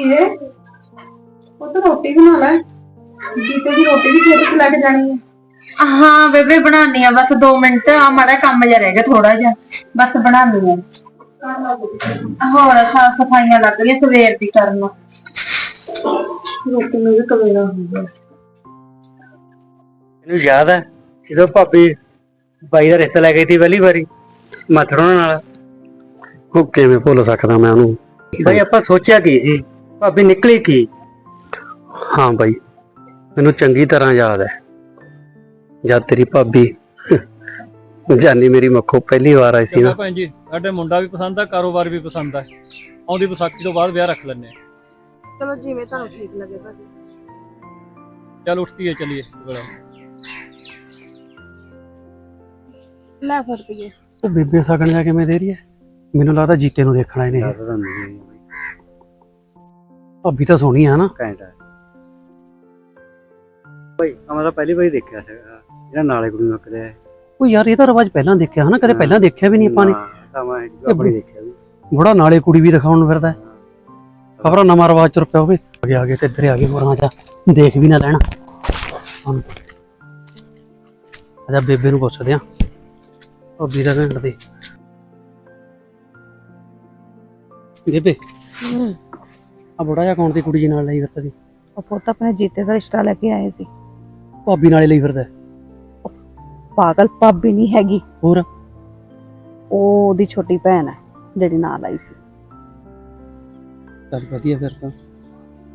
ਧੀਏ ਉਹ ਤਾਂ ਰੋਟੀ ਬਣਾ ਲੈ। ਜੀਤੇ ਦੀ ਰੋਟੀ ਵੀ ਖੇਤ ਚ ਲੈ ਕੇ ਜਾਣੀ ਹੈ। ਹਾਂ ਬੇਬੇ ਬਣਾਉਣੀ ਆ। ਬਸ 2 ਮਿੰਟ। ਆ ਮਾੜਾ ਕੰਮ ਜਿਹਾ ਰਹਿ ਗਿਆ ਥੋੜਾ ਜਿਹਾ। ਬਸ ਬਣਾਉਣੀ ਆ। ਹੋਰ ਸਾਫ਼ ਸਫਾਈਆਂ ਲੱਗ ਰਹੀਆਂ ਸਵੇਰ ਦੀ ਕਰਨ। ਰੋਟੀ ਨੂੰ ਵੀ ਕਵੇਲਾ ਹੋ ਗਿਆ। ਇਹਨੂੰ ਯਾਦ ਹੈ ਜਦੋਂ ਭਾਬੀ ਬਾਈ ਦਾ ਰਿਸ਼ਤਾ ਲੈ ਗਈ ਸੀ ਪਹਿਲੀ ਵਾਰੀ ਮਥੜੋਂ ਨਾਲ। ਉਹ ਕਿਵੇਂ ਭੁੱਲ ਸਕਦਾ ਮੈਂ ਉਹਨੂੰ? ਬਾਈ ਆਪਾਂ ਸੋਚਿਆ ਕੀ ਸੀ? ਭਾਬੀ ਨਿਕਲੀ ਕੀ? ਹਾਂ ਬਾਈ ਮੈਨੂੰ ਚੰਗੀ ਤਰ੍ਹਾਂ ਯਾਦ ਹੈ। ਜਦ ਤੇਰੀ ਭਾਬੀ ਜਾਨੀ ਮੇਰੀ ਮੱਖੋਂ ਪਹਿਲੀ ਵਾਰ ਆਈ ਸੀ ਨਾ। ਭੈਣ ਜੀ ਸਾਡੇ ਮੁੰਡਾ ਵੀ ਪਸੰਦ ਆ ਕਾਰੋਬਾਰ ਵੀ ਪਸੰਦ ਆ। ਆਉਂਦੀ ਵਿਸਾਖੀ ਤੋਂ ਬਾਅਦ ਵਿਆਹ ਰੱਖ ਲੈਣੇ ਆ। ਚਲੋ ਜਿਵੇਂ ਤੁਹਾਨੂੰ ਠੀਕ ਲੱਗੇ ਭਾਜੀ ਚੱਲ ਉੱਠਦੀ ਹੈ ਚਲੀਏ। ਬੜਾ ਲੈ ਫੜ ਪਈਏ ਉਹ ਬੇਬੇ ਸਗਣ ਜਾ ਕੇ ਮੈਂ ਦੇ ਰਹੀ ਹੈ। ਮੈਨੂੰ ਲੱਗਦਾ ਜੀਤੇ ਨੂੰ ਦੇਖਣਾ ਇਹਨੇ ਭਾਬੀ ਤਾਂ ਸੋਹਣੀ ਆ ਨਾ। ਘੈਂਟਾ ਬਾਈ ਮੈਂ ਤਾਂ ਪਹਿਲੀ ਵਾਰੀ ਦੇਖਿਆ ਸੀਗਾ ਜਿਹੜਾ ਨਾਲੇ ਕੁੜੀ ਮੁੱਕਦਾ ਹੈ। ਉਹ ਯਾਰ ਇਹ ਤਾਂ ਰਿਵਾਜ ਪਹਿਲਾਂ ਦੇਖਿਆ ਹਨਾ ਕਦੇ ਪਹਿਲਾਂ ਦੇਖਿਆ ਵੀ ਨਹੀਂ ਆਪਾਂ ਨੇ। ਤਾਂ ਮੈਂ ਆਪਣੀ ਦੇਖਿਆ ਵੀ। ਬੜਾ ਨਾਲੇ ਕੁੜੀ ਵੀ ਦਿਖਾਉਣ ਨੂੰ ਫਿਰਦਾ ਖਬਰਾਂ ਨਵਾਂ ਰਿਵਾਜ ਤੁਰ ਪਿਆ ਹੋਵੇ। ਅੱਗੇ ਆ ਗਏ ਤੇ ਇੱਧਰ ਆ ਗਏ ਹੋਰਾਂ ਜਾ ਦੇਖ ਵੀ ਨਾ ਲੈਣਾ। ਅਜਾ ਬੇਬੇ ਨੂੰ ਪੁੱਛਦੇ ਆ ਭਾਬੀ ਦਾ ਘੰਟ ਦੇ। ਬੇਬੇ। ਆ ਬੜਾ ਜਿਹਾ ਕੌਣ ਦੀ ਕੁੜੀ ਜੀ ਨਾਲ ਲਈ ਫਿਰਦਾ ਸੀ? ਉਹ ਪੁੱਤ ਆਪਣੇ ਜੀਤੇ ਦਾ ਰਿਸ਼ਤਾ ਲੈ ਕੇ ਆਏ ਸੀ। ਭਾਬੀ ਨਾਲੇ ਲਈ ਫਿਰਦਾ ਪਾਗਲ ਭਾਬੀ ਨਹੀਂ ਹੈਗੀ। ਹੋਰ? ਉਹ ਉਹਦੀ ਛੋਟੀ ਭੈਣ ਹੈ ਜਿਹੜੀ ਨਾਲ ਆਈ ਸੀ। ਚੱਲ ਵਧੀਆ ਫਿਰ ਤਾਂ।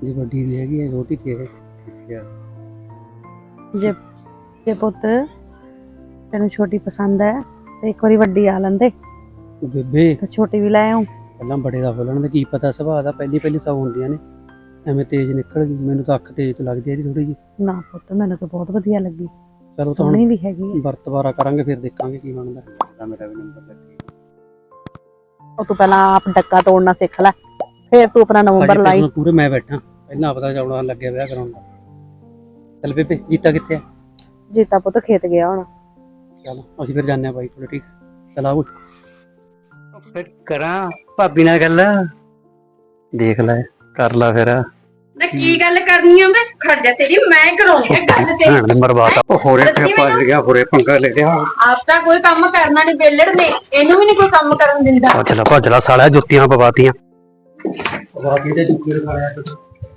ਜੇ ਵੱਡੀ ਵੀ ਹੈਗੀ ਹੈ ਛੋਟੀ ਤੇ ਹੈ ਜੇ ਜੇ ਪੁੱਤ ਤੈਨੂੰ ਛੋਟੀ ਪਸੰਦ ਹੈ ਤੇ ਇੱਕ ਵਾਰੀ ਵੱਡੀ ਆ ਲੰਦੇ। ਬੇਬੇ। ਤੇ ਛੋਟੀ ਵੀ ਲੈ ਆਉਂ। ਪਹਿਲਾਂ ਬੜੇ ਦਾ ਬੋਲਣ ਦਾ ਕੀ ਪਤਾ ਸੁਭਾਅ ਦਾ ਪਹਿਲੀ ਪਹਿਲੀ ਸਭ ਹੁੰਦੀਆਂ ਨੇ। ਐਵੇਂ ਤੇਜ਼ ਨਿਕਲ ਗਈ ਮੈਨੂੰ ਤਾਂ ਅੱਖ ਤੇਜ਼ ਤੋਂ ਲੱਗਦੀ ਹੈ ਇਹਦੀ ਥੋੜੀ ਜੀ ਨਾ ਪੁੱਤ ਮੈਨੂੰ ਤਾਂ ਬਹੁਤ ਵਧੀਆ ਲੱਗੀ। ਚਲੋ ਤਾਂ ਹੁਣ ਸੋਹਣੀ ਵੀ ਹੈਗੀ ਹੈ। ਵਰਤਵਾਰਾ ਕਰਾਂਗੇ ਫਿਰ ਦੇਖਾਂਗੇ ਕੀ ਬਣਦਾ। ਤਾਂ ਮੇਰਾ ਵੀ ਨੰਬਰ ਲੱਗੀ ਉਹ ਤੂੰ ਪਹਿਲਾਂ ਆਪ ਡੱਕਾ ਤੋੜਨਾ ਸਿੱਖ ਲੈ। ਫਿਰ ਤੂੰ ਆਪਣਾ ਨੰਬਰ ਹਜੇ ਲਾਈ। ਪੂਰੇ ਮੈਂ ਬੈਠਾ। ਪਹਿਲਾਂ ਆਪਦਾ ਜਾਉਣਾ ਲੱਗਿਆ ਵਿਆਹ ਕਰਾਉਣ ਦਾ। ਚੱਲ ਬੇਬੇ ਜੀਤਾ ਕਿੱਥੇ ਆ? ਜੀਤਾ ਪੁੱਤ ਖੇਤ ਗਿਆ ਹੁਣ। ਚਲ ਅਸੀਂ ਫਿਰ ਜਾਂਦੇ ਆ ਬਾਈ ਕੋਲ ਠੀਕ। ਚਲ ਆਓ। ਫਿਰ ਕਰਾਂ ਭਾਬੀ ਨਾਲ ਗੱਲ। ਦੇਖ ਲੈ ਕਰ ਲੈ ਫਿਰ। ਨਾ ਕੀ ਗੱਲ ਕਰਨੀ ਆ ਮੈਂ ਖੜ ਜਾ ਤੇਰੀ ਮੈਂ ਕਰਾਉਣੀ ਆ ਗੱਲ ਤੇਰੀ। ਭੈਣ ਨੇ ਮਰਵਾਤਾ ਉਹ ਹੋਰੇ ਤੇ ਪਾ ਗਿਆ ਹੋਰੇ ਪੰਗਾ ਲੈ ਲਿਆ ਆਪ ਤਾਂ ਕੋਈ ਕੰਮ ਕਰਨਾ ਨਹੀਂ ਬੇਲੜ ਨੇ। ਇਹਨੂੰ ਵੀ ਨਹੀਂ ਕੋਈ ਕੰਮ ਕਰਨ ਦਿੰਦਾ। ਭੱਜ ਲੈ ਭੱਜ ਲੈ ਸਾਲਿਆ ਜੁੱਤੀਆਂ ਪਵਾਤੀਆਂ। ਭਾਬੀ ਤੇ ਦੁੱਖੀ ਖਾਇਆ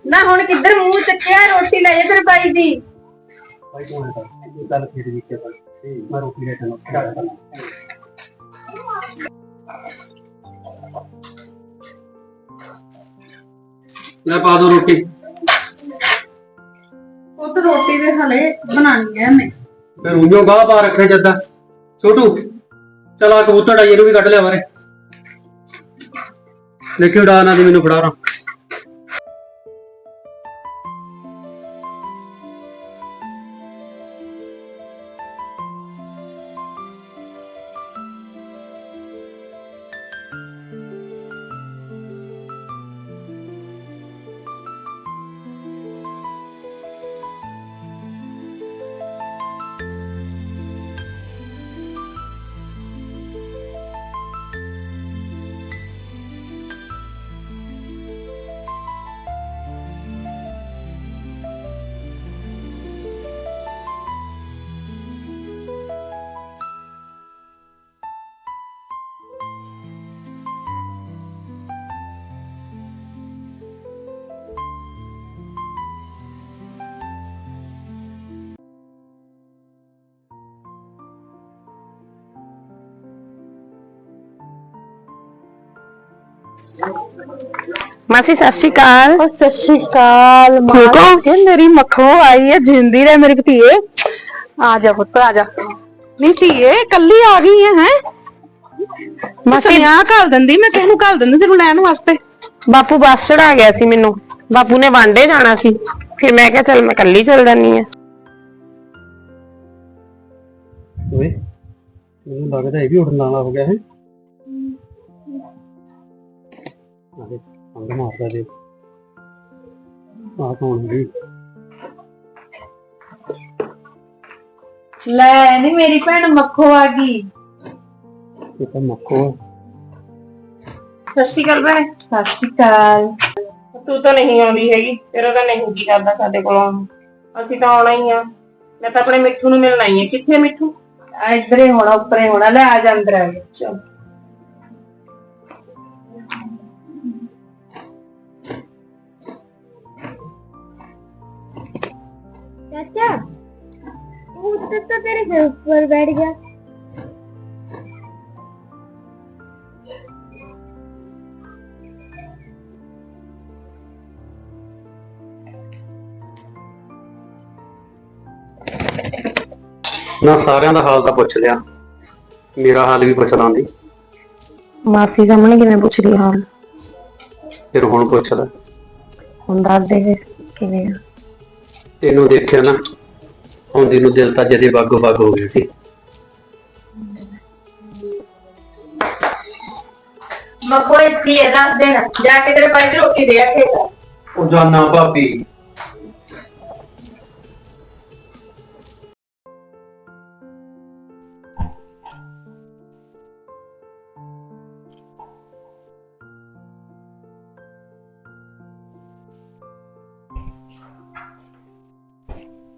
ਨਾ ਹੁਣ ਕਿੱਧਰ ਮੂੰਹ ਚੱਕਿਆ ਰੋਟੀ ਲੈ ਜਾ ਤੇਰੇ ਬਾਈ ਦੀ। ਭਾਈ ਕੋਣ ਹੈ ਗੱਲ ਫਿਰ ਵੀ ਕੇ ਮੈਂ ਰੋਟੀ ਲੈ ਜਾਣਾ ਲੈ ਪਾ ਦੋ ਰੋਟੀ। ਉਹ ਤਾਂ ਰੋਟੀ ਦੇ ਹਲੇ ਬਣਾਣੀ ਹੈ ਮੈਂ ਫਿਰ ਉਈਓ ਗਾਹ ਪਾ ਰੱਖਿਆ ਜੱਦਾ। ਛੋਟੂ ਚਲਾ ਕਬੂਤਰ ਆਈ ਇਹਨੂੰ ਵੀ ਕੱਢ ਲਿਆ ਮਾਰੇ ਦੇਖੀ ਉਡਾ ਨਾ ਦੀ ਮੈਨੂੰ ਫੜਾ ਰਾਂ। ਮਾਸੀ ਸਤਿ ਸ਼੍ਰੀ ਅਕਾਲ। ਸਤਿ ਸ਼੍ਰੀ ਅਕਾਲ ਠੀਕ ਹੋ? ਮਾਂ ਮੇਰੀ ਮੱਖੋ ਆਈ ਹੈ ਜਿੰਦੀ ਰਹਿ ਮੇਰੀ ਧੀਏ। ਆ ਜਾ ਪੁੱਤ ਆ ਜਾ। ਨਹੀਂ ਧੀਏ ਕੱਲੀ ਆ ਗਈ ਹੈ ਹੈ? ਮਾਸੀ। ਆ ਘੱਲ ਦਿੰਦੀ ਮੈਂ ਕਿਸ ਨੂੰ ਘੱਲ ਦਿੰਦੀ ਤੈਨੂੰ ਲੈਣ ਵਾਸਤੇ? ਬਾਪੂ ਬੱਸ ਚੜਾ ਗਿਆ ਸੀ ਮੈਨੂੰ। ਬਾਪੂ ਨੇ ਵਾਂਡੇ ਜਾਣਾ ਸੀ। ਫਿਰ ਮੈਂ ਕਿਹਾ ਚੱਲ ਮੈਂ ਕੱਲੀ ਚੱਲ ਜਾਨੀ ਆ ਓਏ ਮੈਨੂੰ ਲੱਗਦਾ ਇਹ ਵੀ ਉੜਨ ਵਾਲਾ ਹੋ ਗਿਆ ਹੈ? ਆਹ ਅੰਗ ਮਾਰਦਾ ਦੇ ਆਹ ਕੌਣ ਹੈ? ਲੈ ਨੀ ਮੇਰੀ ਭੈਣ ਮੱਖੋ ਆ ਗਈ। ਇਹ ਤਾਂ ਮੱਕੋ ਹੈ ਸਤਿ ਸ਼੍ਰੀ ਅਕਾਲ ਭੈਣ। ਸਤਿ ਸ਼੍ਰੀ ਅਕਾਲ। ਤੂੰ ਤਾਂ ਨਹੀਂ ਆਉਂਦੀ ਹੈਗੀ ਤੇਰਾ ਤਾਂ ਨਹੀਂ ਜੀ ਕਰਦਾ ਸਾਡੇ ਕੋਲ। ਆਉਣ ਨੂੰ। ਅਸੀਂ ਤਾਂ ਆਉਣਾ ਹੀ ਆ। ਮੈਂ ਤਾਂ ਆਪਣੇ ਮਿੱਠੂ ਨੂੰ ਮਿਲਣਾ ਹੀ ਹੈ ਕਿੱਥੇ ਮਿੱਠੂ? ਆ ਇੱਧਰ ਹੋਣਾ ਉੱਪਰ ਹੋਣਾ ਲੈ ਆ ਜਾ ਅੰਦਰ ਆ ਜਾ। ਚਲ। चाचा वो तो तो तेरे घर पर बैठ गया ਨਾ ਸਾਰਿਆਂ ਦਾ ਹਾਲ ਤਾਂ ਪੁੱਛ ਲਿਆ ਮੇਰਾ ਹਾਲ ਵੀ ਪੁੱਛ ਲਾਂਦੀ ਮਾਸੀ ਸਾਹਮਣੇ ਕਿਵੇਂ ਪੁੱਛ ਰਹੀ ਹਾਲ ਫਿਰ ਹੁਣ ਪੁੱਛ ਲੈ ਹੁਣ ਦੱਸ ਦੇ ਫਿਰ ਕਿਵੇਂ ਆ ਤੈਨੂੰ ਦੇਖਿਆ ਨਾ ਆਉਂਦੀ ਨੂੰ ਦਿਲ ਤਾਂ ਜਦੇ ਬਾਗੋ ਬਾਗ ਹੋ ਗਿਆ ਸੀ। ਮਖੋ ਇੱਥੇ ਹੈ ਦੱਸ ਦੇਣਾ ਜਾ ਕੇ ਤੇਰੇ ਭਾਈ ਦੀ ਰੋਟੀ ਦੇ ਆ ਖੇਤ। ਉਹ ਜਾਨਾ ਭਾਬੀ।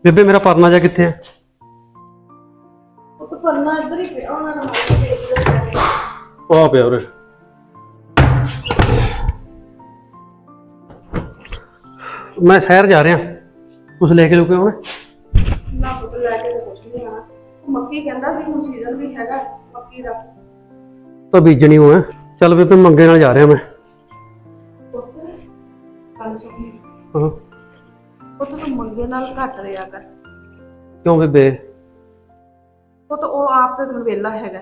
ਬੇਬੇ ਮੇਰਾ ਪਰਨਾ ਜਾ ਕਿੱਥੇ ਹੈ ਉਹ ਪਰਨਾ ਇੱਧਰ ਹੀ ਪਿਆ ਉਹਨਾਂ ਨੇ ਉਹ ਆ ਪਿਆ ਉਰੇ। ਮੈਂ ਸ਼ਹਿਰ ਜਾ ਰਿਹਾ। ਕੁਛ ਲੈ ਕੇ ਲੁਕੇ ਹੁਣ? ਮੱਕੀ ਕਹਿੰਦਾ ਸੀ ਹੁਣ ਸੀਜ਼ਨ ਵੀ ਹੈਗਾ ਮੱਕੀ ਦਾ। ਤਾਂ ਬੀਜਣੀ ਹੋਇਆ ਚੱਲ ਬੇਬੇ ਮੰਗੇ ਨਾਲ ਜਾ ਰਿਹਾ ਮੈਂ। ਹਾਂ। ਉਹ ਤਾਂ ਮੰਗੇ ਨਾਲ ਘੱਟ ਰਿਹਾ ਕਰ। ਕਿਉਂ ਬੇਬੇ? ਉਹ ਤਾਂ ਉਹ ਆਪ ਤੇ ਤੈਨੂੰ ਵਿਹਲਾ ਹੈਗਾ।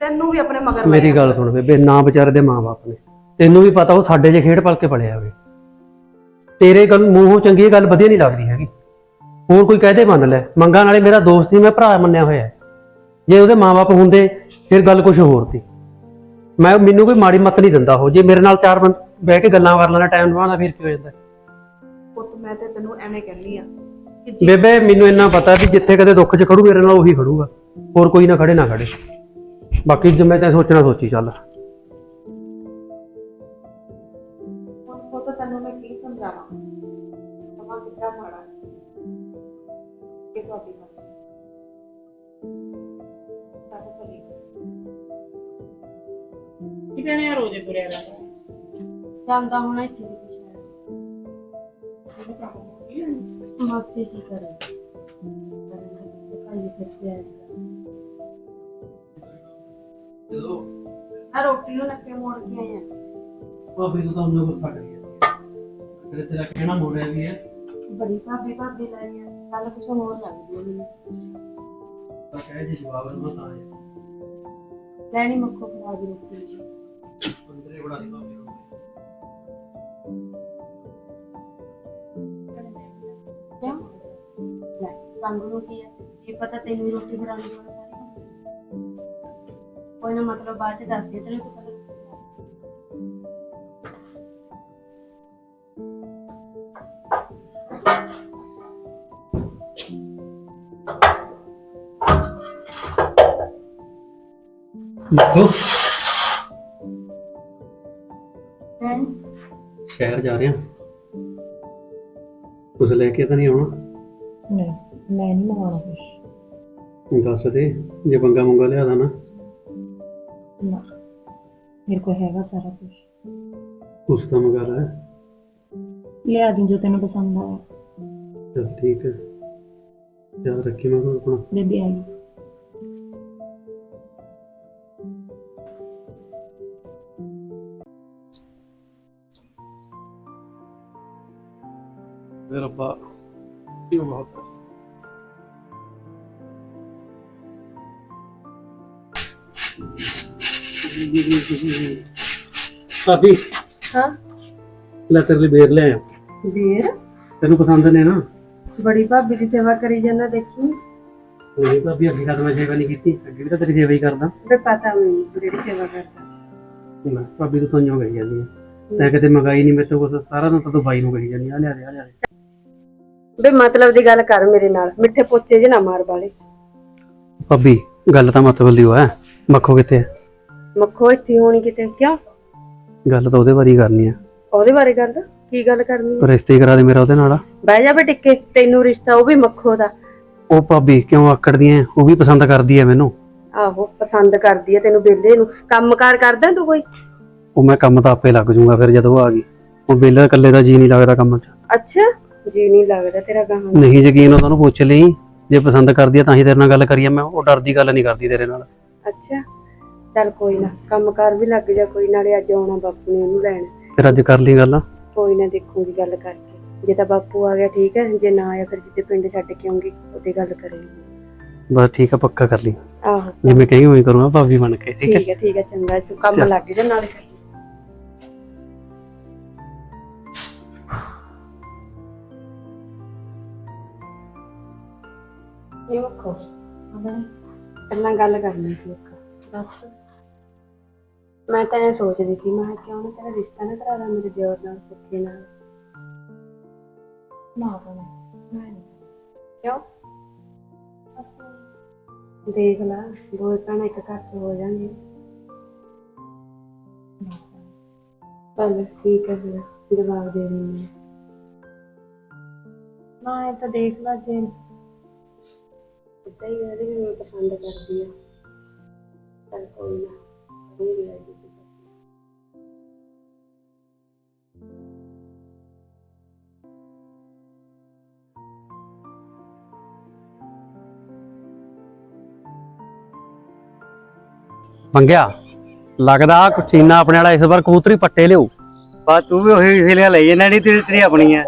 ਤੈਨੂੰ ਵੀ ਆਪਣੇ ਮਗਰ ਮੇਰੀ ਗੱਲ ਸੁਣ ਬੇਬੇ ਨਾ ਵਿਚਾਰੇ ਦੇ ਮਾਪੇ ਨੇ। ਤੈਨੂੰ ਵੀ ਪਤਾ ਉਹ ਸਾਡੇ ਜੇ ਖੇਡ ਪਲ ਕੇ ਪਲਿਆ ਹੋਵੇ। ਤੇਰੇ ਗੱਲ ਮੂੰਹੋਂ ਚੰਗੀ ਗੱਲ ਵਧੀਆ ਨਹੀਂ ਲੱਗਦੀ ਹੈਗੀ। ਹੋਰ ਕੋਈ ਕਹਦੇ ਮੰਨ ਲੈ ਮੰਗਾਂ ਨਾਲੇ ਮੇਰਾ ਦੋਸਤ ਸੀ ਮੈਂ ਭਰਾ ਮੰਨਿਆ ਹੋਇਆ ਹੈ। ਜੇ ਉਹਦੇ ਮਾਪੇ ਹੁੰਦੇ ਫਿਰ ਗੱਲ ਕੁਝ ਹੋਰ ਸੀ। ਮੈਂ ਮੈਨੂੰ ਕੋਈ ਮਾੜੀ ਮੱਤ ਨਹੀਂ ਦਿੰਦਾ ਉਹ। ਜੇ ਮੇਰੇ ਨਾਲ ਚਾਰ ਬੰਦ ਬਹਿ ਕੇ ਗੱਲਾਂ ਕਰ ਲੈਣਾ ਟਾਈਮ ਲਵਾਉਣਾ ਫਿਰ ਕੀ ਹੋ ਜਾਂਦਾ? ਪੁੱਤ ਮੈਂ ਤੇ ਤੈਨੂੰ ਐਵੇਂ ਕਹਿੰਦੀ ਆ ਕਿ ਜੇ ਬੇਬੇ ਮੈਨੂੰ ਇੰਨਾ ਪਤਾ ਵੀ ਜਿੱਥੇ ਕਦੇ ਦੁੱਖ 'ਚ ਖੜੂ ਮੇਰੇ ਨਾਲ ਉਹੀ ਖੜੂਗਾ। ਹੋਰ ਕੋਈ ਨਾ ਖੜੇ ਨਾ ਖੜੇ। ਬਾਕੀ ਜਿਵੇਂ ਤੈਂ ਸੋਚਣਾ ਸੋਚੀ ਚੱਲ। ਪੁੱਤ ਤੈਨੂੰ ਮੈਂ ਕੀ ਸਮਝਾਵਾਂ? ਸਮਾਂ ਕਿੱਦਾਂ ਮਾੜਾ ਹੈ। ਇਹ ਤੁਹਾਡੀ ਮਰਜ਼ੀ। ਸਾਡੇ ਭਲੀ ਕਿਤੇ ਨੇ ਰੋਜ਼ੇ ਤੁਰਿਆ ਰਹਿੰਦਾ। ਜਾਂਦਾ ਹੋਣਾ ਇੱਥੇ ਭਾਈ ਸਿਰ ਤੇ ਆ ਰੋਟੀ ਨੂੰ ਨੱਕੇ ਮੋੜ ਕੇ ਆਏ ਆ। ਭਾਬੀ ਤੋਂ ਤਾਂ ਉਹਨੂੰ ਗੁੱਸਾ ਕਰੀ ਹੈ ਤੇਰਾ ਕਹਿਣਾ ਮੋੜਿਆ ਵੀ ਹੈ। ਬੜੀ ਭਾਬੀ ਭਾਬੀ ਲਾਈ ਆ। ਕੱਲ ਕੁਛ ਹੋਰ ਲੱਗਦੀ ਆ ਮੈਨੂੰ। ਤਾਂ ਕਹੇ ਜੀ ਜਵਾਬ ਨੂੰ ਤਾਂ ਆਇਆ। ਲੈਣੀ ਮੱਖੋ ਖਵਾ ਦੀ ਰੋਟੀ। ਅੰਦਰੇ ਬੜਾ ਦੀ ਭਾਬੀ। ਸੰਗ ਨੂੰ ਕੀ ਹੈ ਕੀ ਪਤਾ ਤੈਨੂੰ ਰੋਟੀ ਬਣਾਉਣੀ ਹੋਵੇ ਕੋਈ ਨਾ ਮਤਲਬ ਬਾਅਦ ਚ ਦੱਸ ਦੇ ਤੈਨੂੰ ਪਤਾ। ਲੱਗ ਦੇਖੋ। ਹੈ? ਸ਼ਹਿਰ ਜਾ ਰਹੇ ਹਾਂ ਕੁਝ ਲੈ ਕੇ ਤਾਂ ਨਹੀਂ ਆਉਣਾ? ਨਹੀਂ। ਮੈਂ ਨਹੀਂ ਮੰਗਾਉਣਾ ਕੁਛ। ਦੱਸ ਦੇ ਜੇ ਬੰਗਾ ਮੁੰਗਾ ਲਿਆਦਾ ਨਾ। ਨਾ ਮੇਰੇ ਕੋਲ ਹੈਗਾ ਸਾਰਾ ਕੁਝ ਉਸ ਤਾਂ ਮੰਗਾ ਲੈ। ਲਿਆ ਦੂੰ ਜੋ ਤੈਨੂੰ ਪਸੰਦ ਆਇਆ। ਚਲ ਠੀਕ ਹੈ। ਯਾਦ ਰੱਖੀ ਮੈਂ ਕੋਲ ਆਪਣਾ। ਬੇਬੀ ਆਈ। ਵੇ ਰੱਬਾ ਇਹ ਬਹੁਤ ਹੈ ਭਾਬੀ ਹਾਂ? ਲੈ ਤੇਰੇ ਲਈ ਬੇਰ ਲਿਆਇਆ ਵੀਰ ਤੈਨੂੰ ਪਸੰਦ ਨੇ ਨਾ। ਬੜੀ ਭਾਬੀ ਦੀ ਸੇਵਾ ਕਰੀ ਜਾਂਦਾ ਦੇਖੀ। ਨਹੀਂ ਭਾਬੀ ਅੱਗੇ ਕਦ ਮੈਂ ਸੇਵਾ ਨਹੀਂ ਕੀਤੀ। ਅੱਗੇ ਵੀ ਤਾਂ ਤੇਰੀ ਸੇਵਾ ਹੀ ਕਰਦਾ। ਤੇ ਪਤਾ ਮੈਨੂੰ ਜਿਹੜੀ ਸੇਵਾ ਕਰਦਾ। ਨਾ ਭਾਬੀ ਤੂੰ ਸੋਈਓ ਗਈ ਜਾਂਦੀ ਹੈ। ਤੈਂ ਕਿਤੇ ਮੰਗਾਈ ਨਹੀਂ ਮੇਰੇ ਤੋਂ ਸਾਰਾ ਦਿਨ ਤਾਂ ਬਾਈ ਨੂੰ ਕਹੀ ਜਾਂਦੀ ਆ। ਲਿਆ ਦੇ ਆ ਲਿਆ ਦੇ। ਬੇ ਮਤਲਬ ਦੀ ਗੱਲ ਕਰ ਮੇਰੇ ਨਾਲ ਮਿੱਠੇ ਪੋਚੇ ਜੇ ਨਾ ਮਾਰ ਵਾਲੇ ਭਾਬੀ ਗੱਲ ਤਾਂ ਮਤਲਬ ਦੀ ਹੋਇਆ ਮੱਖੋ ਕਿੱਥੇ ਹੈ ਮੱਖੋ ਇੱਥੇ ਹੋਣੀ ਕਿਤੇ ਕਿਉਂ? ਗੱਲ ਤਾਂ ਉਹਦੇ ਬਾਰੇ ਹੀ ਕਰਨੀ ਆ। ਉਹਦੇ ਬਾਰੇ ਗੱਲ? ਕੀ ਗੱਲ ਕਰਨੀ ਹੈ ਰਿਸ਼ਤੇ ਕਰਾ ਦੇ ਮੇਰਾ ਉਹਦੇ ਨਾਲ ਬਹਿ ਜਾ ਬੇ ਟਿੱਕੇ ਤੈਨੂੰ ਰਿਸ਼ਤਾ ਉਹ ਵੀ ਮੱਖੋ ਦਾ। ਉਹ ਭਾਬੀ ਕਿਉਂ ਆਕੜਦੀ ਐ? ਉਹ ਵੀ ਪਸੰਦ ਕਰਦੀ ਐ ਮੈਨੂੰ। ਆਹੋ ਪਸੰਦ ਕਰਦੀ ਹੈ ਤੈਨੂੰ ਬੇਲੇ ਨੂੰ। ਕੰਮਕਾਰ ਕਰਦਾ ਤੂੰ ਕੋਈ? ਉਹ ਮੈਂ ਕੰਮ ਤਾਂ ਆਪੇ ਲੱਗ ਜਾਊਂਗਾ ਫਿਰ ਜਦੋਂ ਉਹ ਆ ਗਈ। ਉਹ ਬੇਲੇ ਇਕੱਲੇ ਦਾ ਜੀ ਨਹੀਂ ਲੱਗਦਾ ਕੰਮ 'ਚ। ਅੱਛਾ ਜੀ ਨਹੀਂ ਲੱਗਦਾ ਤੇਰਾ ਗਾਹਾਂ ਨਹੀਂ ਯਕੀਨ ਉਹਨਾਂ ਨੂੰ ਪੁੱਛ ਲਈ। ਜੇ ਪਸੰਦ ਕਰਦੀ ਆ ਤਾਂ ਹੀ ਤੇਰੇ ਨਾਲ ਗੱਲ ਕਰੀਏ। ਮੈਂ ਉਹ ਡਰਦੀ ਗੱਲ ਨਹੀਂ ਕਰਦੀ ਤੇਰੇ ਨਾਲ। ਅੱਛਾ। ਚੱਲ ਕੋਈ ਨਾ ਕੰਮਕਾਰ ਵੀ ਲੱਗ ਜਾ ਕੋਈ ਨਾਲੇ ਅੱਜ ਆਉਣਾ ਬਾਪੂ ਨੇ ਉਹਨੂੰ ਲੈਣ। ਫਿਰ ਅੱਜ ਕਰ ਲਈ ਗੱਲ? ਕੋਈ ਨਾ ਦੇਖੂਗੀ ਗੱਲ ਕਰਕੇ। ਜੇ ਤਾਂ ਬਾਪੂ ਆ ਗਿਆ ਠੀਕ ਹੈ ਜੇ ਨਾ ਆਇਆ ਫਿਰ ਜਿੱਦੇ ਪਿੰਡ ਛੱਡ ਕੇ ਆਉਂਗੀ ਉਹਦੀ ਗੱਲ ਕਰਾਂਗੇ। ਬਸ ਠੀਕ ਆ ਪੱਕਾ ਕਰ ਲਈ। ਆਹੋ। ਜਿਵੇਂ ਕਹੀ ਹੋਈ ਕਰੂੰਗਾ ਭਾਬੀ ਬਣ ਕੇ ਠੀਕ ਹੈ? ਠੀਕ ਹੈ ਠੀਕ ਹੈ ਚੰਗਾ ਤੂੰ ਕੰਮ ਚੱਲ। ਲੱਗ ਜਾ ਨਾਲੇ। ਇਹ ਰੱਖੋ ਪਹਿਲਾਂ ਗੱਲ ਕਰਨੀ ਸੀ ਇੱਕ। ਬਸ ਮੈਂ ਤਾਂ ਇਹ ਸੋਚਦੀ ਸੀ ਮੈਂ ਕਿਹਾ ਕਿਉਂ ਨਾ ਤੇਰਾ ਰਿਸ਼ਤਾ ਨਾ ਕਰਾ ਦਾਂ ਮੇਰੇ ਦਿਓਰ ਨਾਲ ਸੁੱਖੇ ਨਾਲ। ਨਾ ਬਣਾ ਮੈਂ ਨਹੀਂ। ਕਿਉਂ? ਬਸ ਦੇਖ ਲਾ ਦੋ ਭੈਣਾਂ ਇੱਕ ਘਰ ਚ ਹੋ ਜਾਣਗੇ ਚੱਲ ਠੀਕ ਹੈ ਫਿਰ ਜਵਾਬ ਦੇ ਦਿੰਦੀ ਹਾਂ। ਨਾ ਇਹ ਤਾਂ ਦੇਖ ਲਾ ਜੇ ਇਦਾਂ ਹੀ ਵੀ ਮੈਂ ਪਸੰਦ ਕਰਦੀ ਆ ਚੱਲ ਕੋਈ ਨਾ। ਨਹੀਂ ਰਿਹਾ ਜੀ ਮੰਗਿਆ? ਲੱਗਦਾ ਕੁਚੀਨਾ ਆਪਣੇ ਵਾਲਾ ਇਸ ਵਾਰ ਕਬੂਤਰੀ ਪੱਟੇ ਲਿਓ ਬਾ ਤੂੰ ਵੀ ਉਹੀ ਹਿਲਿਆ ਲਈ ਇਹਨਾਂ ਦੀ ਤੇਰੀ ਤੇਰੀ ਆਪਣੀ ਆ।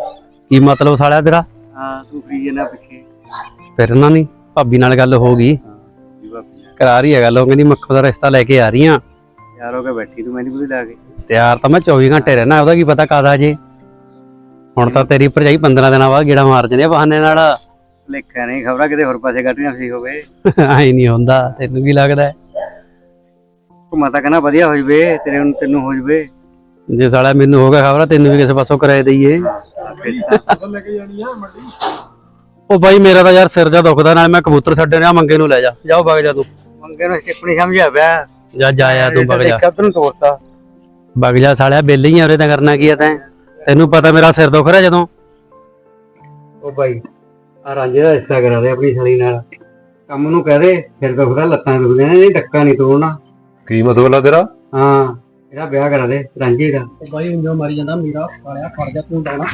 ਕੀ ਮਤਲਬ ਸਾਲਿਆ ਤੇਰਾ? ਹਾਂ ਤੂੰ ਫਰੀ ਜਨਾ ਪਿੱਛੇ। ਫਿਰ ਇਹਨਾਂ ਨਹੀਂ ਭਾਬੀ ਨਾਲ ਗੱਲ ਹੋ ਗਈ। ਕਰਾ ਰਹੀ ਹੈ ਗੱਲ ਉਹ ਕਹਿੰਦੀ ਮੱਖੋ ਦਾ ਰਿਸ਼ਤਾ ਲੈ ਕੇ ਆ ਰਹੀ ਆ ਯਾਰ ਹੋ ਕੇ ਬੈਠੀ ਤੂੰ ਮੈਨੂੰ ਵੀ ਲਾ ਕੇ। ਤਿਆਰ ਤਾਂ ਮੈਂ 24 ਘੰਟੇ ਰਹਿਣਾ ਉਹਦਾ ਕੀ ਪਤਾ ਕਾਦਾ ਜੇ। ਹੁਣ ਤਾਂ ਤੇਰੀ ਭਰਜਾਈ 15 ਦਿਨਾਂ ਬਾਅਦ ਗੇੜਾ ਮਾਰ ਆ ਬਹਾਨੇ ਨਾਲ। ਲੇਖਾ ਨਹੀਂ ਖਬਰਾਂ ਕਿਤੇ ਹੋਰ ਪਾਸੇ ਕੱਢੀਆਂ ਸੀ ਹੋਵੇ। ਐ ਨਹੀਂ ਹੁੰਦਾ ਤੈਨੂੰ ਕੀ ਲੱਗਦਾ ਹੈ? ਤੂੰ ਮਾਤਾ ਕਹਿੰਦਾ ਵਧੀਆ ਹੋ ਜਵੇ ਤੇਰੇ ਨੂੰ ਤੈਨੂੰ ਹੋ ਜਵੇ। ਜੇ ਸਾਲਾ ਮੈਨੂੰ ਹੋ ਗਿਆ ਖਬਰ ਤੈਨੂੰ ਵੀ ਕਿਸੇ ਪਾਸੋਂ ਕਰਾਏ ਦਈਏ। ਉਹ ਬਾਈ ਮੇਰਾ ਤਾਂ ਯਾਰ ਸਿਰ ਜਾ ਦੁਖਦਾ ਨਾਲ ਮੈਂ ਕਬੂਤਰ ਛੱਡੇ ਨੇ ਆ ਮੰਗੇ ਨੂੰ ਲੈ ਜਾ। ਜਾਓ ਵਗ ਜਾ ਤੂੰ। ਮੰਗੇ ਨੂੰ ਸਟੇਪਣੀ ਸਮਝਿਆ ਪਿਆ। ਜਾ ਜਾ ਯਾਰ ਤੂੰ ਵਗ ਜਾ। ਕਦ ਤੋੜਤਾ ਵਗ ਜਾ ਸਾਲਿਆ ਬੇਲੀ ਹੀ ਆ ਉਰੇ ਤਾਂ ਕਰਨਾ ਕੀ ਆ ਤੈਂ? ਤੈਨੂੰ ਪਤਾ ਮੇਰਾ ਸਿਰ ਦੁਖ ਰਿਹਾ ਜਦੋਂ। ਉਹ ਬਾਈ ਆ ਰਾਂਝੇ ਦਾ ਰਿਸ਼ਤਾ ਕਰਾ ਦੇ ਆਪਣੀ ਸਾਲੀ ਨਾਲ। ਕੰਮ ਨੂੰ ਕਹਿ ਦੇ ਫਿਰ ਦੁਖਦਾ ਲੱਤਾਂ ਦੁਖਦੀਆਂ ਨੇ ਨਹੀਂ ਡੱਕਾ ਨਹੀਂ ਤੋੜਨਾ। ਕੀ ਮਤਲਬ ਆ ਤੇਰਾ? ਹਾਂ ਇਹਦਾ ਵਿਆਹ ਕਰਾ ਦੇ ਰਾਂਝੇ ਦਾ। ਬਾਈ ਉਂਝੋ ਮਾਰੀ ਜਾਂਦਾ ਮੇਰਾ ਸਾਲਿਆ ਫੜ ਜਾ ਤੂੰ ਡਾਉਣਾ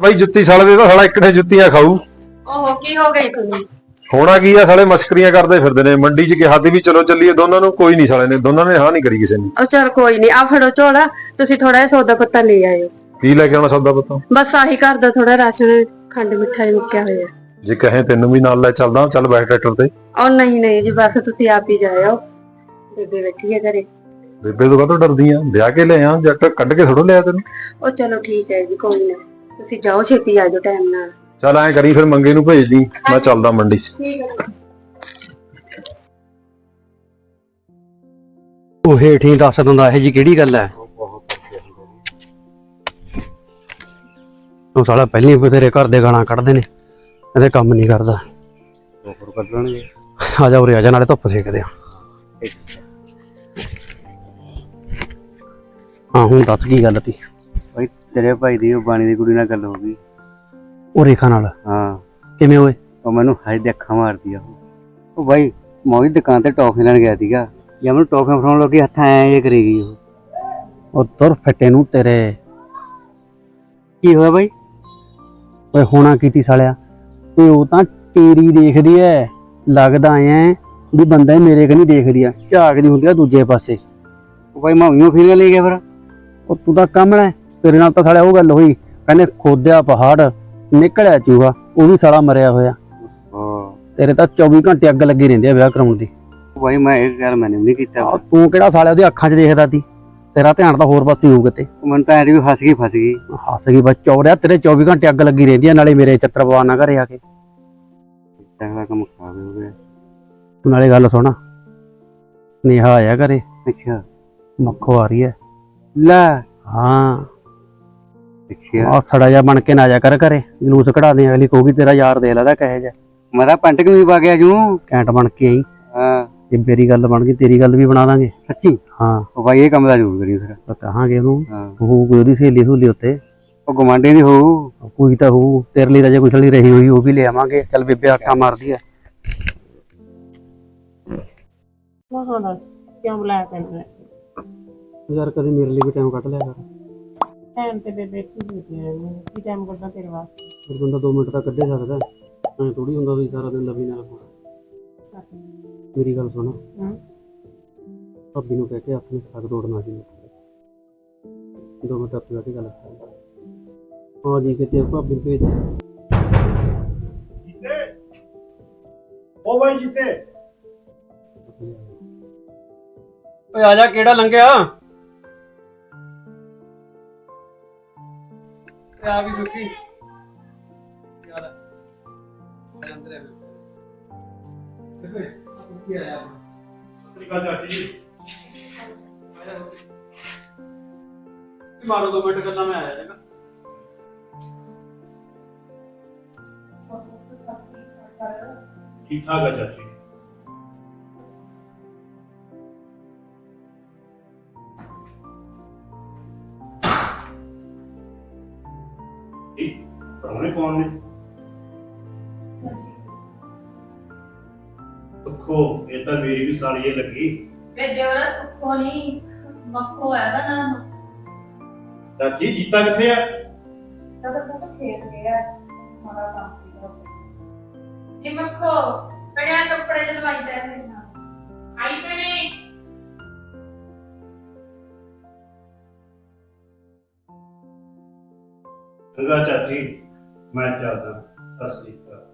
ਬਾਈ ਜੁੱਤੀ ਸਾਲੇ ਦੇ ਤਾਂ ਸਾਲਾ ਇੱਕ ਨੇ ਜੁੱਤੀਆਂ ਖਾਊ। ਓਹੋ ਕੀ ਹੋ ਗਈ ਤੁਹਾਨੂੰ? ਹੋਣਾ ਕੀ ਆ ਸਾਲੇ ਮਸਕਰੀਆਂ ਕਰਦੇ ਫਿਰਦੇ ਨੇ ਮੰਡੀ 'ਚ ਕਿਹਾ ਤੇ ਵੀ ਚਲੋ ਚੱਲੀਏ ਦੋਨਾਂ ਨੂੰ ਕੋਈ ਨਹੀਂ ਸਾਲੇ ਨੇ ਦੋਨਾਂ ਨੇ ਹਾਂ ਨਹੀਂ ਕਰੀ ਕਿਸੇ ਨੇ। ਉਹ ਚਲ ਕੋਈ ਨਹੀਂ ਆ ਫੜੋ ਝੋਲਾ ਤੁਸੀਂ ਥੋੜਾ ਜਿਹਾ ਸੌਦਾ ਪੱਤਾ ਲੈ ਆਇਓ। ਕੀ ਲੈ ਕੇ ਆਉਣਾ ਸੌਦਾ ਪਤਾ? ਬਸ ਆਹੀ ਘਰ ਦਾ ਥੋੜਾ ਰਾਸ਼ਨ ਖੰਡ ਮਿੱਠਾ ਮੁੱਕਿਆ ਹੋਇਆ। ਜੇ ਕਹੇ ਤੈਨੂੰ ਵੀ ਨਾਲ ਲੈ ਚੱਲਦਾ ਚੱਲ ਬੈਠ ਟਰੈਕਟਰ ਤੇ। ਉਹ ਨਹੀਂ ਨਹੀਂ ਜੀ ਬਸ ਤੁਸੀਂ ਆਪ ਹੀ ਜਾਇਓ। ਬੇਬੇ ਬੈਠੀ ਹੈ ਘਰੇ। ਬੇਬੇ ਤੋਂ ਕਾਹਤੋਂ ਡਰਦੀ ਆ? ਵਿਆਹ ਕੇ ਲੈ ਆ ਜੱਟ ਕੱਢ ਕੇ ਥੋੜੋ ਲਿਆ ਤੈਨੂੰ। ਉਹ ਚਲੋ ਠੀਕ ਹੈ ਜੀ ਕੋਈ ਨਾ। ਤੁਸੀਂ ਜਾਓ ਛੇਤੀ ਆ ਜਾਓ ਟਾਈਮ ਨਾਲ। ਚੱਲ ਐਂ ਕਰੀ ਫਿਰ ਮੰਗੇ ਨੂੰ ਭੇਜ ਦੀ ਮੈਂ ਚੱਲਦਾ ਮੰਡੀ। 'ਚ ਠੀਕ ਹੈ। ਉਹ ਹੇਠੀ ਦੱਸ ਦਿੰਦਾ ਇਹ ਜੀ ਕਿਹੜੀ ਗੱਲ ਹੈ? ਉਹ ਸਾਲਾ ਪਹਿਲੀ ਹੀ ਤੇਰੇ ਘਰ ਦੇ ਗਾਲਾਂ ਕੱਢਦੇ ਨੇ ਇਹਦੇ ਕੰਮ ਨਹੀਂ ਕਰਦਾ। ਹੋਰ ਕੱਢਣਗੇ ਆ ਜਾ ਉਰੇ ਆ ਜਾ ਨਾਲੇ ਧੁੱਪ ਸੇਕਦੇ ਆ। ਹਾਂ ਹੁਣ ਦੱਸ ਕੀ ਗੱਲ ਤੀ? ਤੇਰੇ ਭਾਈ ਦੀ ਉਹ ਬਾਣੀ ਦੀ ਕੁੜੀ ਨਾਲ ਗੱਲ ਹੋ ਗਈ। ਉਹ ਰੇਖਾ ਨਾਲ। ਹਾਂ। ਕਿਵੇਂ ਹੋਏ ਉਹ ਮੈਨੂੰ ਹਾਈ ਦੇ ਅੱਖਾਂ ਮਾਰਦੀ ਆ। ਉਹ। ਬਾਈ ਮੈਂ ਦੁਕਾਨ ਤੇ ਟੌਫੀ ਲੈਣ ਗਿਆ ਸੀਗਾ। ਜਾਂ ਮੈਨੂੰ ਟੌਫੀਆਂ ਫੜਾਉਣ ਲੱਗੀ ਹੱਥ ਐਂ ਜੇ ਕਰੀ ਗਈ ਉਹ। ਉਹ ਤੁਰ ਫੱਟੇ ਨੂੰ ਤੇਰੇ। ਕੀ ਹੋਇਆ ਬਾਈ? ਓਏ ਹੋਣਾ ਕੀਤੀ ਸਾਲਿਆ? ਓਏ ਉਹ ਤਾਂ ਤੇਰੀ ਦੇਖਦੀ ਐ। ਲੱਗਦਾ ਐ ਵੀ ਬੰਦਾ ਮੇਰੇ ਕਨੀ ਦੇਖਦੀ ਆ। ਝਾਕਦੀ ਹੁੰਦੀ ਆ ਦੂਜੇ ਪਾਸੇ। ਉਹ ਬਾਈ ਮੈਂ ਉਹਨੂੰ ਫੀਲ ਲਈ ਗਿਆ ਫਿਰ। ਉਹ ਤੂੰ ਤਾਂ ਕੰਮ ਲੈ ਤੇਰੇ ਨਾਲ ਤਾਂ ਸਾਲਿਆ ਉਹ ਗੱਲ ਹੋਈ। ਕਹਿੰਦੇ ਖੋਦਿਆ ਪਹਾੜ। ਨਿਕਲਿਆ ਚੂਹਾ ਉਹ ਵੀ ਸਾਲਾ ਮਰਿਆ ਹੋਇਆ। ਹਾਂ। ਤੇਰੇ ਤਾਂ 24 ਘੰਟੇ ਅੱਗ ਲੱਗੀ ਰਹਿੰਦੀ ਆ ਵਿਆਹ ਕਰਾਉਣ ਦੀ। ਬਾਈ ਮੈਂ ਇਹ ਗੱਲ ਮੈਨੇ ਨਹੀਂ ਕੀਤਾ। ਤੂੰ ਕਿਹੜਾ ਸਾਲਿਆ ਉਹਦੀ ਅੱਖਾਂ 'ਚ ਦੇਖਦਾ ਸੀ? ਤੇਰਾ ਧਿਆਨ ਤਾਂ ਹੋਰ ਪਾਸੇ ਹੋਊ ਕਿਤੇ ਮੈਨੂੰ ਤਾਂ ਐਂ ਵੀ ਫਸ ਗਈ ਫਸ ਗਈ। ਹੱਸ ਗਈ ਬਸ ਚੌੜਿਆ ਤੇਰੇ 24 ਘੰਟੇ ਅੱਗ ਲੱਗੀ ਰਹਿੰਦੀ ਆ ਨਾਲੇ ਮੇਰੇ ਚੱਤਰ ਪਵਾਨਾ ਘਰੇ ਆ ਕੇ। ਤੇਰਾ ਕੰਮ ਖਰਾਬ ਹੋ ਗਿਆ। ਤੂੰ ਨਾਲੇ ਗੱਲ ਸੁਣ। ਨੇਹਾ ਆਇਆ ਘਰੇ। ਅੱਛਾ। ਮੱਖੋ ਆ ਰਹੀ ਐ ਲੈ। ਹਾਂ। ਅੱਛਾ ਆ। ਸੜਾ ਜਾ ਬਣ ਕੇ ਨਾ ਜਾ ਕਰ ਘਰੇ। ਜਲੂਸ ਕਢਾ ਦੇ ਅਗਲੀ ਕਹੂਗੀ ਤੇਰਾ ਯਾਰ ਦੇ ਲੈਦਾ ਕਹੇ ਜਾ ਮੈਂ ਤਾਂ ਪੰਟਕ ਨੂੰ ਵੀ ਪਾ ਗਿਆ ਜੂ। ਕੈਂਟ ਬਣ ਕੇ ਆਈ। ਹਾਂ। ਜੇ ਮੇਰੀ ਗੱਲ ਬਣ ਗਈ ਤੇਰੀ ਗੱਲ ਵੀ ਬਣਾ ਦਾਂਗੇ। ਸੱਚੀ? ਹਾਂ। ਉਹ ਬਾਈ ਇਹ ਕੰਮ ਦਾ ਜ਼ਰੂਰ ਕਰੀ ਫਿਰ। ਤਾਂ ਕਹਾਂਗੇ ਉਹਨੂੰ। ਹਾਂ। ਉਹ ਕੋਈ ਉਹਦੀ ਸਹੇਲੀ ਸਹੂਲੀ ਉੱਤੇ। ਉਹ ਗਵਾਂਢੀ ਦੀ ਹੋਊ। ਕੋਈ ਤਾਂ ਹੋਊ। ਤੇਰੇ ਲਈ ਤਾਂ ਜੇ ਕੋਈ ਸਲੀ ਰਹੀ ਹੋਈ ਉਹ ਵੀ ਲੈ ਆਵਾਂਗੇ। ਚੱਲ ਬੇਬੇ ਆਕਾ ਮਾਰਦੀ ਆ। ਹਾਂ ਹਾਂ ਦੱਸ ਕਿਉਂ ਬੁਲਾਇਆ ਤੈਨੂੰ ਯਾਰ ਕਦੇ ਮੇਰੇ ਲਈ ਵੀ ਟਾਈਮ ਕੱਢ ਲਿਆ ਕਰ। ਟਾਈਮ ਤੇ ਬੇਬੇ ਕੀ ਹੁੰਦੀ ਕੀ ਟਾਈਮ ਕੱਢਣਾ ਤੇਰੇ ਵਾਸਤੇ? ਫਿਰ ਬੰਦਾ 2 ਮਿੰਟ ਤਾਂ ਕੱਢੇ ਸਕਦਾ। ਐ ਥੋੜੀ ਹੁੰਦਾ ਵੀ ਸਾਰਾ ਦਿਨ ਲਵੀ ਨਾਲ ਕੋਲ। ਮੇਰੀ ਗੱਲ ਸੁਣ। ਹੂੰ। ਭਾਬੀ ਨੂੰ ਕਹਿ ਕੇ ਨੂੰ ਸਾਗ ਤੋੜਨਾ ਸੀ ਦੋ ਮਿੰਟ ਆਪੇ ਕੇ ਗੱਲ ਕਰ। ਹਾਂ ਜੀ ਕਿਤੇ ਭਾਬੀ ਨੂੰ ਭੇਜ ਉਹ ਬਾਈ ਜਿੱਤੇ। ਓਏ ਆ ਜਾ ਕਿਹੜਾ ਲੰਘਿਆ? ਆ ਵੀ ਦੁਖੀ ਯਾਰ ਅੰਦਰ ਹੈ ਕੀ ਆਇਆ ਸ੍ਰੀਕਾ ਚਾਚੀ ਜੀ ਮਾਰੋ ਦੋ ਪਰੋਣੇ ਕੌਣ ਨੇ। ਦੇਖੋ ਇਹ ਤਾਂ ਮੇਰੀ ਵੀ ਸਾਲੀ ਲੱਗੀ। ਵੇ ਦੇਵਰਾ ਤੁੱਕੋ ਨਹੀਂ ਮੱਖੋ ਹੈ ਦਾ ਨਾਮ। ਚਾਚੀ ਜੀਤਾ ਕਿੱਥੇ ਆ? ਤਦ ਤੱਕ ਖੇਤ ਗਿਆ ਮਾਰਾ ਕੰਮ ਸੀ ਜੀ ਮੱਖੋ ਕੜਿਆ ਕੱਪੜੇ ਜਲਵਾਈ ਨਾ। ਆਈ ਭੈਣੇ। ਚੰਗਾ ਚਾਚੀ। ਮੈਂ ਚੱਲਦਾ ਸਤਿ ਸ੍ਰੀ ਅਕਾਲ